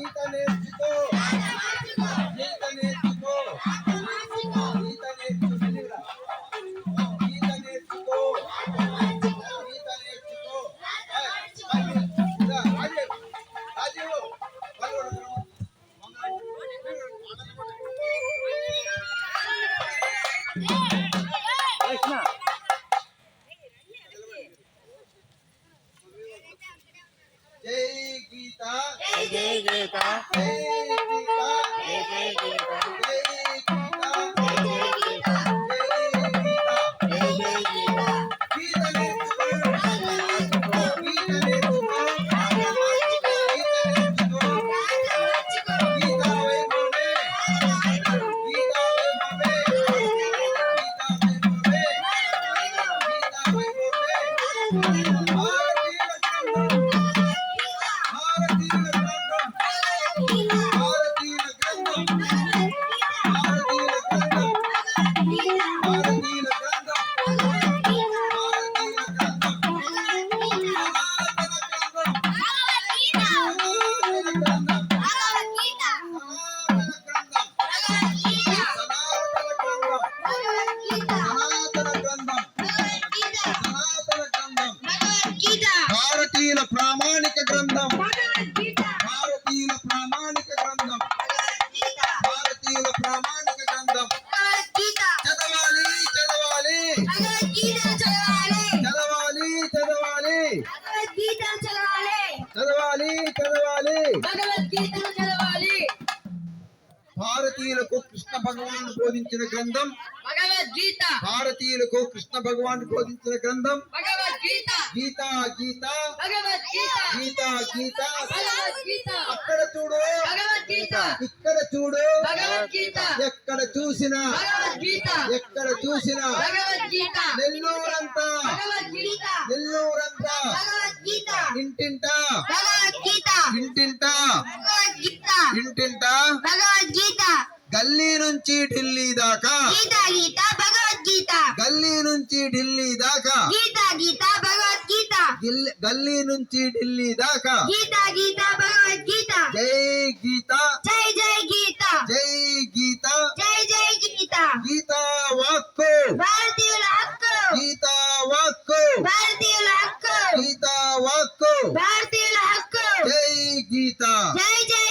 గీత నేర్చుకో గీత నేర్చుకో గీత భగవద్గీతను చదవాలి. భారతీయులకు కృష్ణ భగవానుడు బోధించిన గ్రంథం. భగవద్గీత. భారతీయులకు కృష్ణ భగవానుడు బోధించిన గ్రంథం. భగవద్గీత. గీత గీత. భగవద్గీత. గీత గీత. భగవద్గీత. అక్కడ చూడు. భగవద్గీత. ఇక్కడ చూడు. భగవద్గీత. ఎక్కడ చూసినా. భగవద్గీత. ఎక్కడ చూసినా. భగవద్గీత. నెల్లూరంతా. భగవద్గీత. నెల్లూరంతా. పుట్టింట భగవద్గీత. గల్లీ నుంచి ఢిల్లీ దాకా. గీత గీత భగవద్గీత. గల్లీ నుంచి ఢిల్లీ దాకా. గీత గీత భగవద్గీత. గల్లీ నుంచి ఢిల్లీ దాకా. గీత గీత భగవద్గీత. జై గీత. జై జై గీత. జై గీత. జై జై గీత. గీత వాక్కు. భారతీయుల హక్కు. గీత వాక్కు. భారతీయుల హక్కు. గీత వాక్కు. భారతీయుల హక్కు. జై గీత. జై జై